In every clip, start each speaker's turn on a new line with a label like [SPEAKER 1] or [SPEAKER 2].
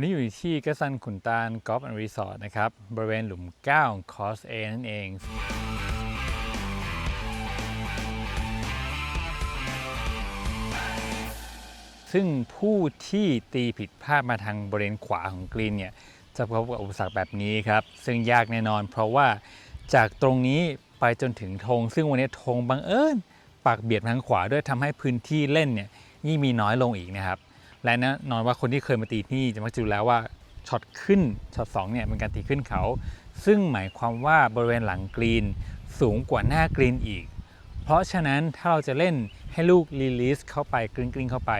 [SPEAKER 1] วันนี้อยู่ที่กระสันขุนตาลกอล์ฟแอนด์รีสอร์ทนะครับ บริเวณหลุม 9 ของคอร์ส A นั่นเอง ซึ่งผู้ที่ตีผิดพลาดมาทางบริเวณขวาของกรีนเนี่ยจะพบกับอุปสรรคแบบนี้ครับ ซึ่งยากแน่นอน เพราะว่าจากตรงนี้ไปจนถึงธงซึ่งวันนี้ธงบังเอิญปักเบียดทางขวาด้วยทำให้พื้นที่เล่นเนี่ยยิ่งมีน้อยลงอีกนะครับ และแน่นอนว่าคนที่เคยมาตีที่นี่จะมักจะรู้แล้วว่าช็อตขึ้นช็อตสองเนี่ยเป็นการตีขึ้นเขา ซึ่งหมายความว่าบริเวณหลังกรีนสูงกว่าหน้ากรีนอีก เพราะฉะนั้นถ้าเราจะเล่นให้ลูกรีลีสเข้าไปกรีนกรีนเข้าไป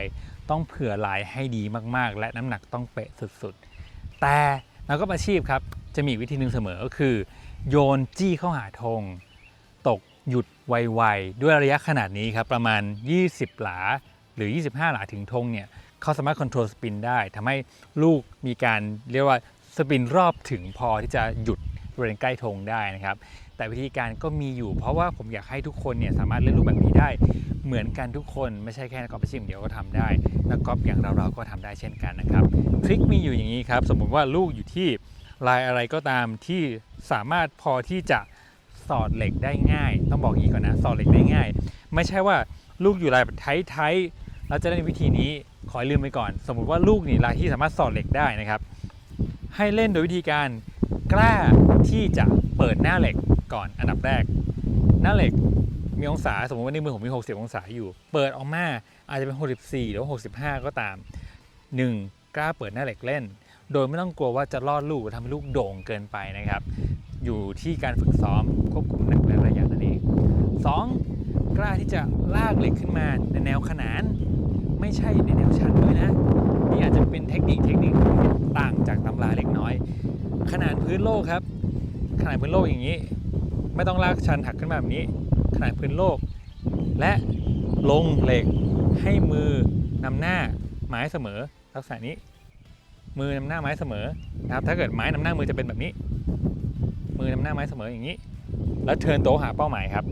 [SPEAKER 1] ต้องเผื่อลายให้ดีมากๆ และน้ำหนักต้องเป๊ะสุดๆ แต่นักกอล์ฟอาชีพครับจะมีอีกวิธีหนึ่งเสมอก็คือ โยนจี้เข้าหาธงตกหยุดไวๆด้วยระยะขนาดนี้ครับประมาณ 20 หลาหรือ 25 หลาถึงธงเนี่ย เขาสามารถควบคุมสปินได้ทำให้ลูกมีการเรียกว่าสปินรอบถึงพอที่จะหยุดบริเวณใกล้ธงได้นะครับ แต่วิธีการก็มีอยู่ เพราะว่าผมอยากให้ทุกคนเนี่ยสามารถเล่นรูปแบบนี้ได้ เหมือนกันทุกคนไม่ใช่แค่นักกอล์ฟอาชีพเดียวก็ทำได้นักกอล์ฟอย่างเราๆก็ทำได้เช่นกันนะครับทริคมีอยู่อย่างนี้ครับ สมมุติว่าลูกอยู่ที่ลายอะไรก็ตามที่สามารถพอที่จะสอดเหล็กได้ง่าย ต้องบอกอย่างนี้ก่อนนะสอดเหล็กได้ง่าย ไม่ใช่ว่าลูกอยู่ลายแบบไทยๆ แล้วจะเล่นวิธีนี้ขอให้ลืมไปก่อน สมมุติว่าลูกนี่ลายที่สามารถสอดเหล็กได้นะครับ ให้เล่นโดยวิธีการกล้าที่จะเปิดหน้าเหล็กก่อนอันดับแรก หน้าเหล็กมีองศาสมมติว่าในมือผมมี 60 องศาอยู่ เปิดออกมาอาจจะเป็น 64 หรือว่า65 ก็ตาม 1. กล้าเปิดหน้าเหล็กเล่น โดยไม่ต้องกลัวว่าจะลอดลูกทำให้ลูกโด่งเกินไปนะครับ อยู่ที่การฝึกซ้อมควบคุมหนักและระยะนั่นเอง 2. กล้าที่จะลากเหล็กขึ้นมาในแนวขนาน ไม่ใช่ในแนวชันด้วยนะ นี่อาจจะเป็นเทคนิคเทคนิคต่างจากตำราเล็กน้อย ขนาดพื้นโลกครับ ขนาดพื้นโลกอย่างนี้ ไม่ต้องลากชันหักขึ้นมาแบบนี้ ขนาดพื้นโลก และลงเหล็กให้มือนำหน้าไม้เสมอลักษณะนี้ มือนำหน้าไม้เสมอนะครับถ้าเกิดไม้นำหน้ามือจะเป็นแบบนี้ มือนำหน้าไม้เสมออย่างนี้ แล้วเทิร์นโต๊ะหาเป้าหมายครับ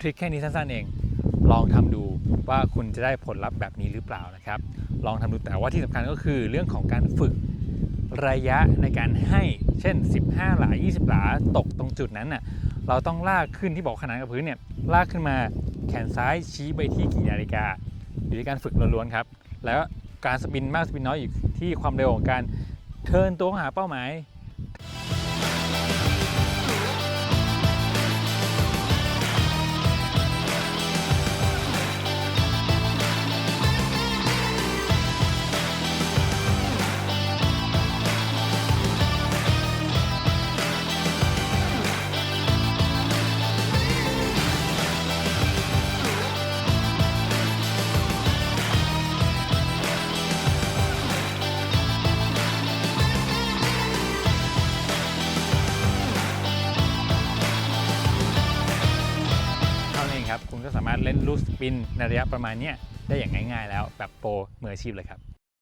[SPEAKER 1] ทริคแค่นี้สั้นๆเอง ลองทำดู ว่าคุณจะได้ผลลัพธ์แบบนี้หรือเปล่านะครับ ลองทำดูแต่ว่าที่สำคัญก็คือเรื่องของการฝึกระยะในการให้เช่น 15 หลา 20 หลาตกตรงจุดนั้นน่ะเราต้องลากขึ้นที่บอกขนานกับพื้นเนี่ยลากขึ้นมาแขนซ้ายชี้ไปที่กี่นาฬิกาอยู่ที่การฝึกล้วนๆครับ แล้วการสปินมากสปินน้อยอยู่ที่ความเร็วของการเทินตัวหาเป้าหมาย ครับ คุณก็สามารถเล่นลูกสปินในระยะประมาณนี้ได้อย่างง่าย ๆ แล้วแบบโปรมืออาชีพเลยครับ